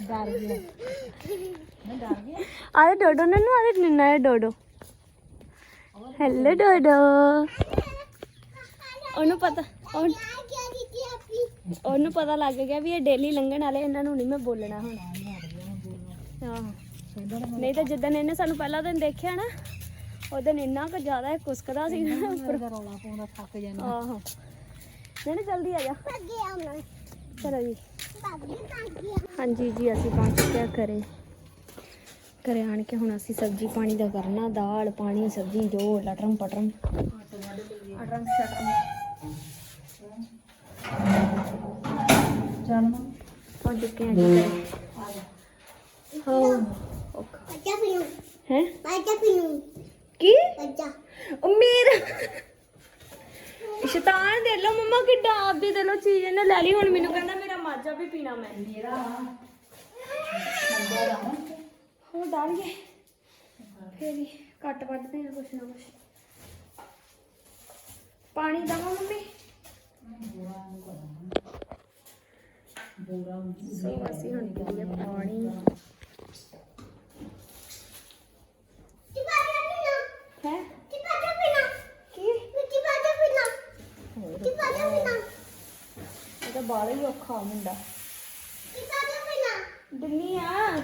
D: ਡਰ ਗਿਆ। ਮੈਂ ਡਰ ਗਿਆ।
B: ਆਦੇ ਡੋਡੋ ਨੰਨੂ ਆਦੇ ਨਿੰਨਾ ਹੈ ਡੋਡੋ। ਹੈਲੋ ਡੋਡੋ ਉਹਨੂੰ ਪਤਾ ਉਹ- ਉਹਨੂੰ ਪਤਾ ਲੱਗ ਗਿਆ ਵੀ ਇਹ ਡੇਲੀ ਲੰਘਣ ਵਾਲੇ ਇਹਨਾਂ ਨੂੰ ਨਹੀਂ ਮੈਂ ਬੋਲਣਾ ਹੁਣ। ਹਾਂ ਨਹੀਂ ਤਾਂ ਜਿੱਦਣ ਇਹਨੇ ਸਾਨੂੰ ਪਹਿਲਾ ਦਿਨ ਦੇਖਿਆ ਨਾ ਉਹ ਦਿਨ ਇੰਨਾ ਕੁ ਜ਼ਿਆਦਾ ਕੁਸਕਦਾ ਸੀ ਨਾ ਉੱਪਰ।
D: ਰੌਲਾ ਪਾਉਂਦਾ ਥੱਕ ਜਾਂਦਾ।
B: ਆਹੋ। ਨਹੀਂ ਜਲਦੀ ਆ ਜਾ। ਚਲੋ ਜੀ। ਹਾਂਜੀ ਜੀ ਅਸੀਂ ਪਹੁੰਚ ਹਾਂ ਘਰੇ। ਘਰੇ ਆਣ ਕੇ ਹੁਣ ਅਸੀਂ ਸਬਜ਼ੀ ਪਾਣੀ ਦਾ ਕਰਨਾ ਦਾਲ ਪਾਣੀ ਸਬਜ਼ੀ ਜੋ ਲਟਰਮ ਪਟਰਮ। ਅਟਰਮ ਸ਼ਟਰਮ
D: ਚੱਲ
B: ਪਹੁੰਚ ਚੁੱਕੇ ਹਾਂ ਜੀ ਹੋ
C: ਬੱਚਾ ਪੀਣੂ
B: ਹੈ?
C: ਬੱਚਾ ਪੀਣੂ
B: ਕੀ?
C: ਬੱਚਾ।
B: ਉਹ ਮੇਰਾ ਸ਼ੈਤਾਨ ਦੇ ਲੋ ਮੰਮਾ ਕਿੱਡਾ ਆਪਦੀ ਦੇ ਲੋ ਚੀਜ਼। ਇਹਨੇ ਲੈ ਲਈ ਹੁਣ ਮੈਨੂੰ ਕਹਿੰਦਾ ਮੇਰਾ ਮਾਜਾ ਵੀ ਪੀਣਾ ਮੈਂ।
D: ਮੇਰਾ।
B: ਹੋ ਡਾਲ ਗਏ ਫੇਰ ਹੀ ਘੱਟ ਵੱਢਦੇ ਆ ਕੁਛ ਨਾ ਕੁਛ। ਪਾਣੀ ਦਵਾਂ ਮੰਮੀ? ਸੋ ਅਸੀਂ ਹੁਣ ਪੀ ਲਿਆ ਪਾਣੀ। ਹੈ? ਇਹ ਤਾਂ ਬਾਹਲਾ ਔਖਾ ਮੁੰਡਾ। ਦਿੰਨੀ ਆ।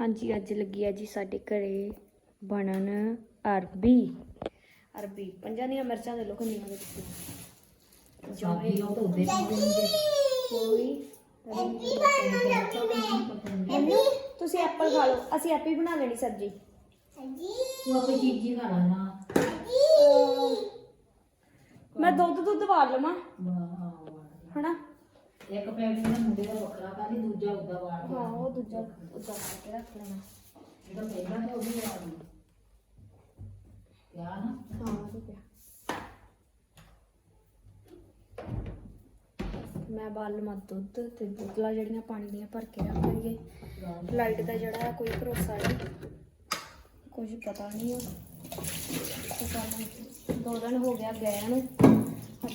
B: ਹਾਂਜੀ ਅੱਜ ਲੱਗੀ ਆ ਜੀ ਸਾਡੇ ਘਰੇ ਬਣਨ ਅਰਬੀ। ਅਰਬੀ ਪੰਜਾਂ ਦੀਆਂ ਮਿਰਚਾਂ ਦੇ ਲੋਕ ਨਹੀਂ ਆਉਂਦੇ
D: ਸਾਡੀ ਉਹ ਤਾਂ ਉਹਦੇ ਪਾਉਂਦੇ
B: ਕੋਈ
C: ਕੀ ਬਣਾ ਲੱਗੀ ਮੈਂ
B: ਤੁਸੀਂ ਐਪਲ ਖਾ ਲਓ। ਅਸੀਂ ਐਪੀ ਬਣਾ ਲੈਣੀ ਸਬਜ਼ੀ।
D: ਤੂੰ ਚੀਜ਼ੀ ਖਾ
B: ਮੈਂ ਦੁੱਧ ਦੁੱਧ ਵਾੜ ਲਵਾਂ। ਹਨਾ?
D: ਇੱਕ ਪੈਕਟ ਨਾ ਮੁੰਡੇ ਦਾ ਵੱਖਰਾ ਕਰ ਲਈ ਦੂਜਾ ਉਦਾਂ ਵਾੜ
B: ਹਾਂ ਉਹ ਦੂਜਾ ਉਦਾਂ ਕਰਕੇ ਰੱਖ ਲੈਣਾ।
D: ਜਿਹੜਾ ਪਹਿਲਾਂ ਤਾਂ ਉਹ ਵੀ ਵਾੜ ਲਈ ਕਿਆ ਨਾ?
B: ਹਾਂ ਉਹ ਪਿਆ। ਮੈਂ ਬਾਲ ਲਵਾਂ ਦੁੱਧ ਤੇ ਬੋਤਲਾਂ ਜਿਹੜੀਆਂ ਪਾਣੀ ਦੀਆਂ ਭਰ ਕੇ ਰੱਖ ਲਈਏ। ਲਾਈਟ ਦਾ ਜਿਹੜਾ ਕੋਈ ਭਰੋਸਾ ਨਹੀਂ। ਕੁਝ ਪਤਾ ਨਹੀਂ ਉਹ ਤੇ ਸਾਨੂੰ ਦੋ ਦਿਨ ਹੋ ਗਿਆ ਗਏ ਨੂੰ।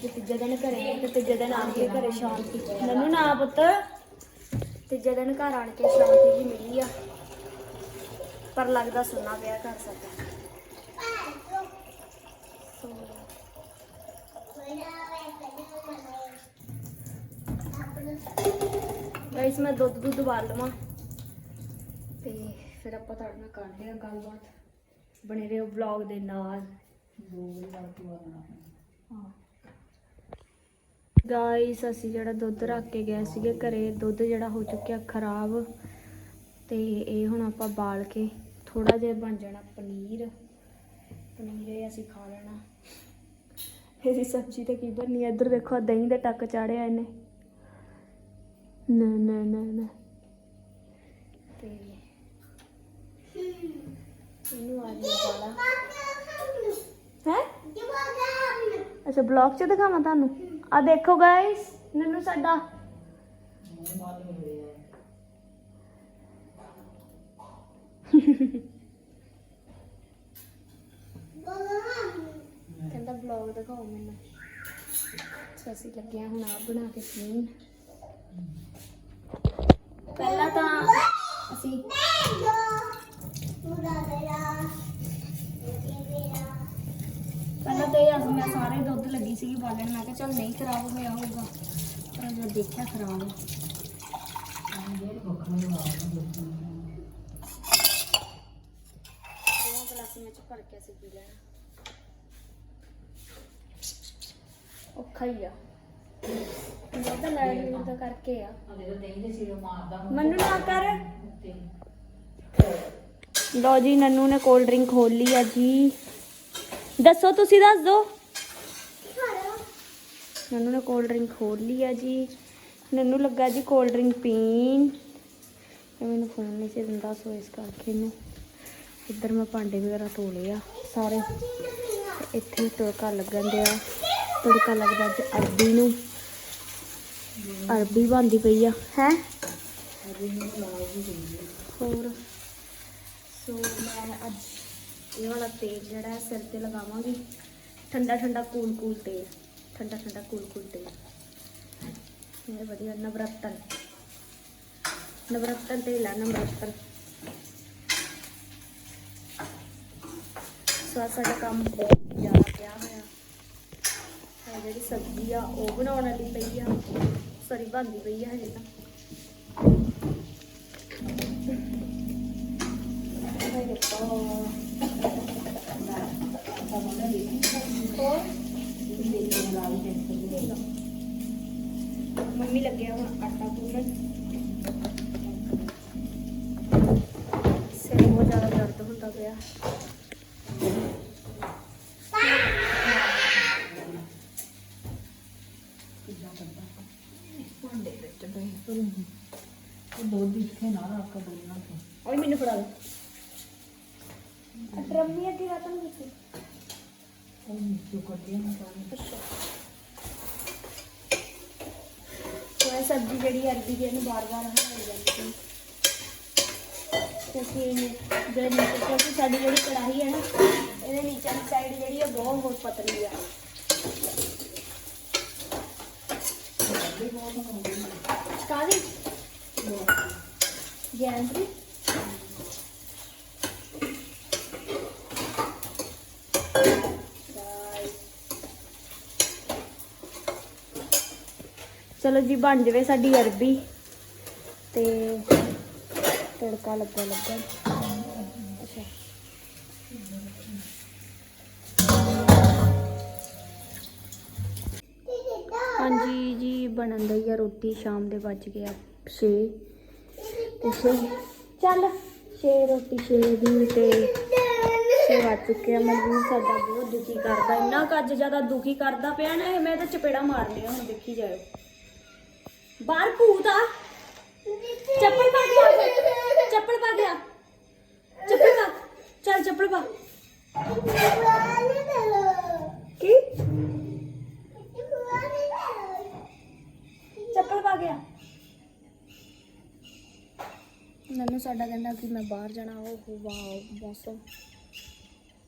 B: ਅੱਜ ਤੀਜੇ ਦਿਨ ਘਰੇ ਆ ਤੇ ਤੀਜੇ ਦਿਨ ਆਣ ਕੇ ਘਰੇ ਸ਼ਾਂਤੀ ਨਨੂ ਨਾ ਪੁੱਤ ਤੀਜੇ ਦਿਨ ਘਰ ਆਣ ਕੇ ਸ਼ਾਂਤੀ ਜੀ ਮਿਲੀ ਆ। ਪਰ ਲੱਗਦਾ ਸੁਣਨਾ ਪਿਆ ਘਰ ਸਾਡਾ ਗਾਇਸ ਮੈਂ ਦੁੱਧ ਦੁੱਧ ਵਾਲ ਲਵਾਂ। ਤੇ ਫਿਰ ਆਪਾਂ ਤੁਹਾਡੇ ਨਾਲ ਕਰਦੇ ਹਾਂ ਗੱਲਬਾਤ। ਬਣੇ ਰਹੋ ਵਲੌਗ ਦੇ ਨਾਲ। ਗਾਇਸ ਅਸੀਂ ਜਿਹੜਾ ਦੁੱਧ ਰੱਖ ਕੇ ਗਏ ਸੀਗੇ ਘਰੇ, ਦੁੱਧ ਜਿਹੜਾ ਹੋ ਚੁੱਕਿਆ ਖਰਾਬ ਤੇ ਇਹ ਹੁਣ ਆਪਾਂ ਬਾਲ ਕੇ ਥੋੜਾ ਜਿਹਾ ਬਣ ਜਾਣਾ ਪਨੀਰ। ਪਨੀਰ ਇਹ ਅਸੀਂ ਖਾ ਲੈਣਾ। ਇਹਦੀ ਸਬਜ਼ੀ ਤਾਂ ਕੀ ਬਣਨੀ ਹੈ ਇੱਧਰ ਦੇਖੋ ਦਹੀਂ ਦੇ ਟੱਕ ਚਾੜਿਆ ਇਹਨੇ। ਨਾ ਨਾ ਨਾ ਨਾ। ਤੇ ਇਹਨੂੰ ਆ ਜੀ ਵਾਲਾ ਹੈ? ਅੱਛਾ, ਬਲੌਗ 'ਚ ਦਿਖਾਵਾਂ ਤੁਹਾਨੂੰ? ਆ ਦੇਖੋ ਗਾਇਸ ਨੰਨੂ ਸਾਡਾ ਕਹਿੰਦਾ ਬਲੌਗ ਦਿਖਾਓ ਮੈਨੂੰ। ਸੋ ਅਸੀਂ ਲੱਗੇ ਹਾਂ ਹੁਣ ਆ ਬਣਾ ਕੇ ਸੀਨ ਪਹਿਲਾਂ ਤਾਂ ਅਸੀਂ ਪਹਿਲਾਂ ਤੇ ਅਸੀਂ ਮੈਂ ਸਾਰੇ ਦੁੱਧ ਲੱਗੀ ਸੀਗੀ ਬਾਲਣ, ਮੈਂ ਕਿਹਾ ਚੱਲ ਨਹੀਂ ਖਰਾਬ ਹੋਇਆ ਹੋਊਗਾ। ਪਰ ਜਦ ਦੇਖਿਆ ਖਰਾਬ ਹੈ ਦੋ ਗਲਾਸ ਵਿੱਚ ਭਰ ਕੇ ਅਸੀਂ ਪੀ ਲੈਣਾ। ਔਖਾ ਹੀ ਆ। ਇਹ ਤਾਂ ਲੜਾਈ ਦਾ ਕਰਕੇ ਆ। ਮੈਨੂੰ ਨਾ ਕਰ। ਲੋ ਜੀ, ਨੰਨੂ ਨੇ ਕੋਲਡ ਡਰਿੰਕ ਖੋਲ ਲਈ ਆ ਜੀ। ਦੱਸੋ, ਤੁਸੀਂ ਦੱਸ ਦਿਓ ਨੰਨੂ ਨੇ ਕੋਲਡ ਡਰਿੰਕ ਖੋਲ ਲਈ ਆ ਜੀ। ਨੰਨੂ ਲੱਗਾ ਜੀ ਕੋਲਡ ਡਰਿੰਕ ਪੀਣ। ਇਹ ਮੈਨੂੰ ਫੋਨ ਨਹੀਂ ਸੀ ਦਿੰਦਾ, ਸੋ ਇਸ ਕਰਕੇ ਇਹਨੂੰ ਇੱਧਰ ਮੈਂ ਭਾਂਡੇ ਵਗੈਰਾ ਧੋ ਲਏ ਆ ਸਾਰੇ। ਇੱਥੇ ਹੀ ਤੜਕਾ ਲੱਗਣ ਦਿਆ ਤੜਕਾ ਲੱਗਦਾ ਅੱਜ ਅਰਬੀ ਨੂੰ। ਅਰਬੀ ਬਣਦੀ ਪਈ ਆ। ਹੈ? ਹੋਰ? ਸੋ ਮੈਂ ਅੱਜ ਇਹ ਵਾਲਾ ਤੇਲ ਜਿਹੜਾ ਸਿਰ ਤੇ ਲਗਾਵਾਂਗੀ। ਠੰਡਾ ਠੰਡਾ ਕੂਲ ਕੂਲ ਤੇਲ। ਠੰਡਾ ਠੰਡਾ ਕੂਲ ਕੂਲ ਤੇਲ। ਮੇਰੇ ਵਧੀਆ ਨਵਰਤਨ। ਨਵਰਤਨ ਤੇਲ ਆ, ਨਵਰਤਨ। ਸੋ ਸਾਡਾ ਕੰਮ ਬਹੁਤ ਜ਼ਿਆਦਾ ਪਿਆ ਹੋਇਆ। ਇਹ ਜਿਹੜੀ ਸਬਜ਼ੀ ਆ, ਉਹ ਬਣਾਉਣ ਵਾਲੀ ਪਈ ਆ। ਸਰੀ ਬਣਦੀ ਪਈ ਆ ਹਜੇ ਤਾਂ। ਹਾਏ ਰੱਬਾ ਹੋਰ?
D: ਬੇਸਣ ਲਾ ਲਈ ਹੈ ਮੰਮੀ ਲੱਗਿਆ ਆਟਾ ਗੁੰਨਣ। ਸਿਰ ਜ਼ਿਆਦਾ ਦਰਦ
B: ਹੁੰਦਾ ਪਿਆ। ਵਿੱਚ ਬਈ ਪਰ ਬਹੁਤ ਦਿੱਖੇ ਨਾ ਰੱਖ ਬੋਲਣਾ ਜਿਹੜੀ ਅਰਬੀ ਦੀ ਜਾਂਦੀ ਕਿਉਂਕਿ ਇਹ ਨੀਚੇ ਕਿਉਂਕਿ ਸਾਡੀ ਜਿਹੜੀ ਕੜਾਹੀ ਹੈ ਨਾ, ਇਹਦੇ ਨੀਚੇ ਦੀ ਸਾਈਡ ਜਿਹੜੀ ਹੈ ਬਹੁਤ ਬਹੁਤ ਪਤਲੀ ਆ। ਕਾਦੀ ਗੈਸ ਚਲੋ ਜੀ ਬਣ ਜਵੇ ਸਾਡੀ ਅਰਬੀ। ਤੇ ਤੜਕਾ ਲੱਗਾ ਲੱਗਾ ਅੱਛਾ। ਹਾਂਜੀ ਜੀ, ਬਣਨ ਦਈ ਆ ਰੋਟੀ, ਸ਼ਾਮ ਦੇ ਵੱਜ ਗਿਆ 6 ਤੇ ਚੱਲ 6 ਰੋਟੀ 6 ਦੀ ਤੇ 6 ਵੱਜ ਚੁੱਕੇ ਆ। ਸਾਡਾ ਬਹੁਤ ਦੁਖੀ ਕਰਦਾ, ਇੰਨਾ ਕੱਜ ਜ਼ਿਆਦਾ ਦੁਖੀ ਕਰਦਾ ਪਿਆ ਨਾ ਇਹ, ਮੈਂ ਤਾਂ ਚਪੇੜਾ ਮਾਰਨੀ ਹੁਣ, ਦੇਖੀ ਜਾਇਓ। ਬਾਹਰ ਭੂਤ ਆ ਚੱਪਲ ਪਾ ਕੇ ਆ ਚੱਪਲ ਪਾ ਕੇ ਆ ਚੱਪਲ ਪਾ ਚੱਲ ਚੱਪਲ ਪਾ ਕੀ ਚੱਪਲ ਪਾ ਗਿਆ ਮੈਨੂੰ ਸਾਡਾ ਕਹਿੰਦਾ ਕਿ ਮੈਂ ਬਾਹਰ ਜਾਣਾ, ਉਹ ਵਾਓ ਮੌਸਮ।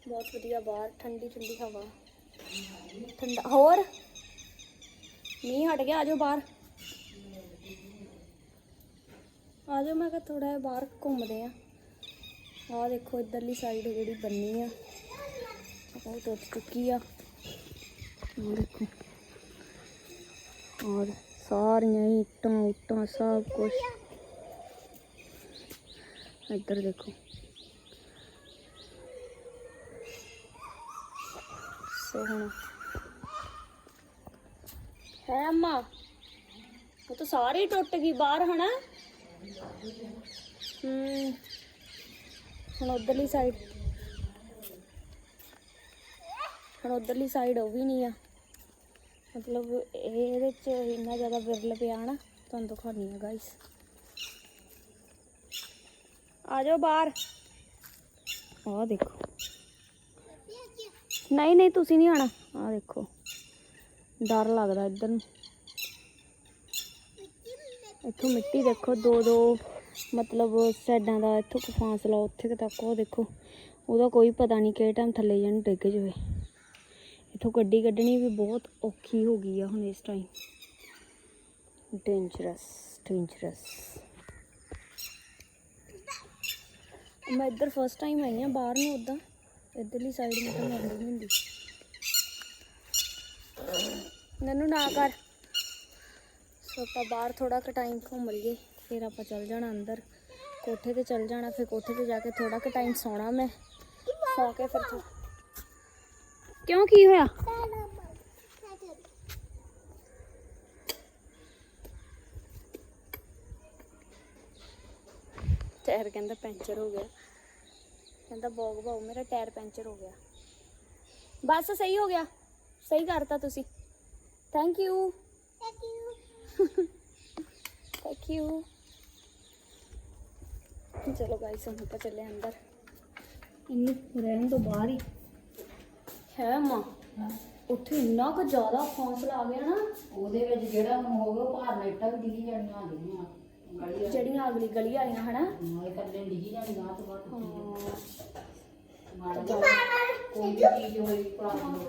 B: ਬਹੁਤ ਵਧੀਆ ਬਾਹਰ, ਠੰਡੀ ਠੰਡੀ ਹਵਾ। ਠੰਡਾ, ਹੋਰ? ਮੀਂਹ ਹਟ ਗਿਆ ਆਜੋ ਬਾਹਰ। ਆ ਜਾਓ, ਮੈਂ ਕਿਹਾ ਥੋੜਾ ਜਿਹਾ ਬਾਹਰ ਘੁੰਮਦੇ ਆ। ਆਹ ਦੇਖੋ, ਇਧਰਲੀ ਸਾਈਡ ਜਿਹੜੀ ਬੰਨੀ ਆ। ਉਹ ਟੁੱਟ ਚੁੱਕੀ ਆ। ਆਹ ਦੇਖੋ। ਔਰ ਸਾਰੀਆਂ ਹੀ ਇੱਟਾਂ ਉੱਟਾਂ ਸਭ ਕੁਝ ਇੱਧਰ ਦੇਖੋ। ਸੋ ਹੁਣ ਹੈ ਅੰਮਾ, ਉਹ ਤਾਂ ਸਾਰੀ ਟੁੱਟ ਗਈ ਬਾਹਰ ਹਨਾ? ਹੂੰ ਹੁਣ ਉਧਰਲੀ ਸਾਈਡ ਹੁਣ ਉਧਰਲੀ ਸਾਈਡ ਉਹ ਵੀ ਨਹੀਂ ਆ ਮਤਲਬ ਇਹ ਇਹਦੇ ਚ ਇੰਨਾ ਜ਼ਿਆਦਾ ਵਿਰਲ ਪਿਆ ਨਾ ਤੁਹਾਨੂੰ ਦਿਖਾਉਣੀ ਆ ਗਾਇਸ ਆ ਜਾਓ ਬਾਹਰ ਆਹ ਦੇਖੋ ਨਹੀਂ ਨਹੀਂ ਤੁਸੀਂ ਨਹੀਂ ਆਣਾ ਆਹ ਦੇਖੋ ਡਰ ਲੱਗਦਾ ਇੱਧਰ ਨੂੰ ਇੱਥੋਂ ਮਿੱਟੀ ਦੇਖੋ, ਦੋ ਦੋ ਮਤਲਬ ਸਾਈਡਾਂ ਦਾ ਇੱਥੋਂ ਕੁ ਫਾਸਲਾ, ਉੱਥੇ ਤੱਕ ਉਹ ਦੇਖੋ। ਉਹਦਾ ਕੋਈ ਪਤਾ ਨਹੀਂ ਕਿਹੜੇ ਟਾਈਮ ਥੱਲੇ ਜਾਣ ਡਿੱਗ ਜਾਵੇ। ਇੱਥੋਂ ਗੱਡੀ ਕੱਢਣੀ ਵੀ ਬਹੁਤ ਔਖੀ ਹੋ ਗਈ ਆ ਹੁਣ ਇਸ ਟਾਈਮ ਡੇਂਜਰਸ ਡੇਂਜਰਸ ਮੈਂ ਇੱਧਰ ਫਸਟ ਟਾਈਮ ਆਈ ਆ ਬਾਹਰ ਨੂੰ ਉਦਾਂ ਇੱਧਰਲੀ ਸਾਈਡ ਮੈਂ ਤਾਂ ਆਉਂਦੀ ਨਹੀਂ ਹੁੰਦੀ। ਨੰਨੂ ਨਾ ਕਰ। ਸੋ ਆਪਾਂ ਬਾਹਰ ਥੋੜਾ ਕੁ ਟਾਈਮ ਘੁੰਮ ਲਈਏ, ਫਿਰ ਆਪਾਂ ਚੱਲ ਜਾਣਾ ਅੰਦਰ। ਕੋਠੇ ਤੇ ਚੱਲ ਜਾਣਾ, ਫਿਰ ਕੋਠੇ ਤੇ ਜਾ ਕੇ ਥੋੜਾ ਕੁ ਟਾਈਮ ਸੌਣਾ ਮੈਂ। ਸੌ ਕੇ ਫਿਰ ਕਿਉਂ, ਕੀ ਹੋਇਆ? ਟਾਇਰ ਕਹਿੰਦਾ ਪੈਂਚਰ ਹੋ ਗਿਆ। ਕਹਿੰਦਾ ਬੋਗ ਬਾਉ ਮੇਰਾ ਟਾਇਰ ਪੈਂਚਰ ਹੋ ਗਿਆ। ਬਸ ਸਹੀ ਹੋ ਗਿਆ। ਸਹੀ ਕਰਤਾ ਤੁਸੀਂ। ਥੈਂਕ ਯੂ ਥੈਂਕ ਯੂ ਚਲੋ ਗਾਇਸ ਹੁਣ ਆਪਾਂ ਚੱਲੇ ਅੰਦਰ। ਇੰਨੀ ਰਹਿਣ ਤੋਂ ਬਾਹਰ ਹੀ। ਹੈ ਮਾਂ। ਉੱਥੇ ਇੰਨਾ ਕੁ ਜ਼ਿਆਦਾ ਫੌਸਲਾ ਆ ਗਿਆ ਨਾ।
D: ਉਹਦੇ ਵਿੱਚ ਜਿਹੜਾ ਹੁਣ ਹੋਵੇ ਉਹ ਭਾਰ ਨੇਟਾ ਵੀ ਡਿੱਗੀ ਜਾਣੀਆਂ ਆਉਂਦੀਆਂ ਗਲੀ
B: ਜਿਹੜੀਆਂ ਅਗਲੀ ਗਲੀ ਵਾਲੀਆਂ ਹਨਾ।
D: ਨਾਲੇ ਕੱਲੇ ਡਿੱਗੀ ਜਾਣੀ ਗਾਂ ਤੋਂ ਬਾਅਦ
B: ਹਾਂ।
D: ਮਾੜਾ ਜਿਹਾ ਕੋਈ ਚੀਜ਼ ਹੋਈ ਭਾਰ ਨੂੰ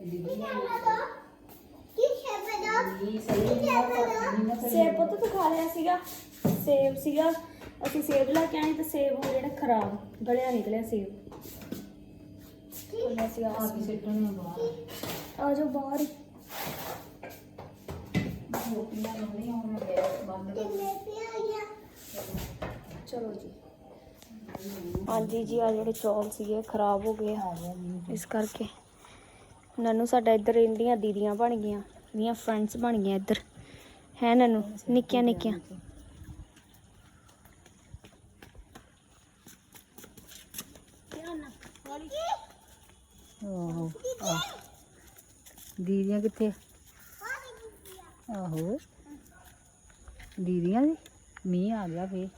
D: ਡਿੱਗੀ ਜਾਣੀ ਨਹੀਂ ਸਹੀ ਨਹੀਂ ਆ ਪਰ ਨਹੀਂ ਨਾ
B: ਸੇਬ ਪੁੱਤ ਤੂੰ ਖਾ ਲਿਆ ਸੀਗਾ। ਸੇਬ ਸੀਗਾ। ਅਸੀਂ ਸੇਬ ਲੈ ਕੇ ਆਏ ਤੇ ਸੇਬ ਉਹ ਜਿਹੜਾ ਖਰਾਬ ਗਲਿਆ ਨਿਕਲਿਆ ਸੇਬ। ਉਹਨਾਂ ਸੀ
D: ਆ ਕੇ ਸਿੱਟਣ ਨੂੰ ਬਾਹਰ।
B: ਆ ਜਾਓ ਬਾਹਰ। ਹੀ।
D: ਰੋਟੀਆਂ ਲਾਉਣੀਆਂ ਹੁਣ ਮੈਂ ਗੈਸ ਬੰਦ ਕਰ
B: ਚਲੋ ਜੀ। ਹਾਂਜੀ ਜੀ ਆ ਜਿਹੜੇ ਚੌਲ ਸੀਗੇ ਖਰਾਬ ਹੋ ਗਏ। ਇਸ ਕਰਕੇ। ਨਨੂ ਸਾਡਾ ਇੱਧਰ ਇੰਡੀਆਂ ਦੀਦੀਆਂ ਬਣ ਗਈਆਂ। ਦੀਆਂ ਫਰੈਂਡਸ ਬਣ ਗਈਆਂ ਇੱਧਰ। ਹੈ ਨਾਨੂ? ਨਿੱਕੀਆਂ ਨਿੱਕੀਆਂ।
D: ਆਹੋ ਦੀਦੀਆਂ ਕਿੱਥੇ? ਆਹੋ। ਦੀਦੀਆਂ ਜੀ ਆ ਗਿਆ ਫੇ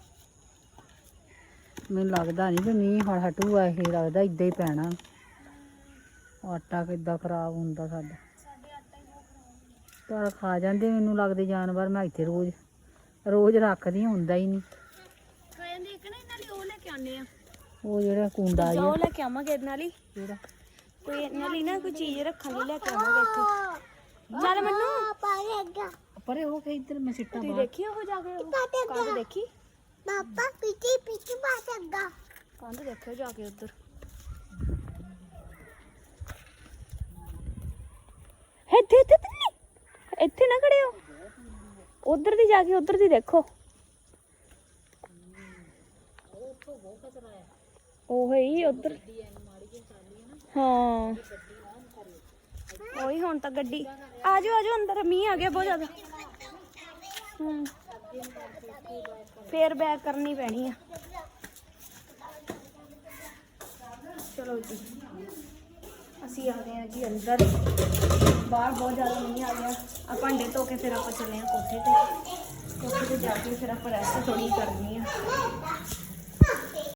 D: ਮੈਨੂੰ ਲੱਗਦਾ ਨਹੀਂ ਕਿ ਮੀਂਹ ਹੁਣ ਹਟੂਗਾ, ਇਹ ਲੱਗਦਾ ਇਦਾਂ ਹੀ ਪੈਣਾ। ਆਟਾ ਕਿੱਦਾਂ ਖਰਾਬ ਹੁੰਦਾ ਸਾਡਾ। ਪਰ ਖਾ ਜਾਂਦੇ ਮੈਨੂੰ ਲੱਗਦੇ ਜਾਨਵਰ ਮੈਂ ਇੱਥੇ ਰੋਜ਼ ਰੋਜ਼ ਰੱਖਦੀ ਹੁੰਦਾ ਹੀ ਨਹੀਂ।
B: ਖਾ ਜਾਂਦੇ ਇੱਕ ਨਾ ਇਹਨਾਂ ਲਈ ਉਹ ਲੈ ਕੇ ਆਉਂਦੇ ਆ।
D: ਉਹ ਜਿਹੜਾ ਕੁੰਡਾ ਜਿਹਾ।
B: ਉਹ ਲੈ ਕੇ ਆਵਾਂਗੇ ਇਹਨਾਂ ਲਈ।
D: ਜਿਹੜਾ
B: ਕੋਈ ਇਹਨਾਂ ਲਈ ਨਾ ਕੋਈ ਚੀਜ਼ ਰੱਖਣ ਲਈ ਲੈ ਕੇ ਆਵਾਂਗੇ ਇੱਥੇ। ਚੱਲ ਮੈਨੂੰ।
D: ਪਰੇ ਹੋ ਕੇ ਇੱਧਰ ਮੈਂ ਸਿੱਟਾ ਬਾਹਰ।
B: ਦੇਖੀ ਉਹ ਜਾ ਕੇ ਕੰਧ ਦੇਖੀ?
C: ਪਾਪਾ ਪਿੱਛੇ ਪਿੱਛੇ ਪਾਏਗਾ
B: ਕੰਧ ਦੇਖਿਓ ਜਾ ਕੇ ਉੱਧਰ। ਇੱਥੇ ਇੱਥੇ ਨਹੀਂ ਇੱਥੇ ਨਾ ਖੜਿਓ ਉਧਰ ਦੀ ਜਾ ਕੇ ਉਧਰ ਦੀ ਦੇਖੋ। ਉਹ ਹੀ ਉਧਰ। ਹਾਂ। ਉਹੀ ਹੁਣ ਤਾਂ ਗੱਡੀ। ਆ ਜਾਓ ਆ ਜਾਓ ਅੰਦਰ, ਮੀਂਹ ਆ ਗਿਆ ਬਹੁਤ ਜ਼ਿਆਦਾ। ਹੂੰ। ਫੇਰ ਬੈਕ ਕਰਨੀ ਪੈਣੀ ਆ। ਚਲੋ ਜੀ। ਅਸੀਂ ਆ ਗਏ ਆ ਜੀ ਅੰਦਰ। ਬਾਹਰ ਬਹੁਤ ਜ਼ਿਆਦਾ ਮੀਂਹ ਆ ਗਿਆ। ਆ ਭਾਂਡੇ ਧੋ ਕੇ ਫਿਰ ਆਪਾਂ ਚੱਲੇ ਹਾਂ ਕੋਠੇ ਤੇ। ਕੋਠੇ ਤੇ ਜਾ ਕੇ ਫਿਰ ਆਪਾਂ ਰੈਸਟ ਥੋੜੀ ਕਰਨੀ ਆ।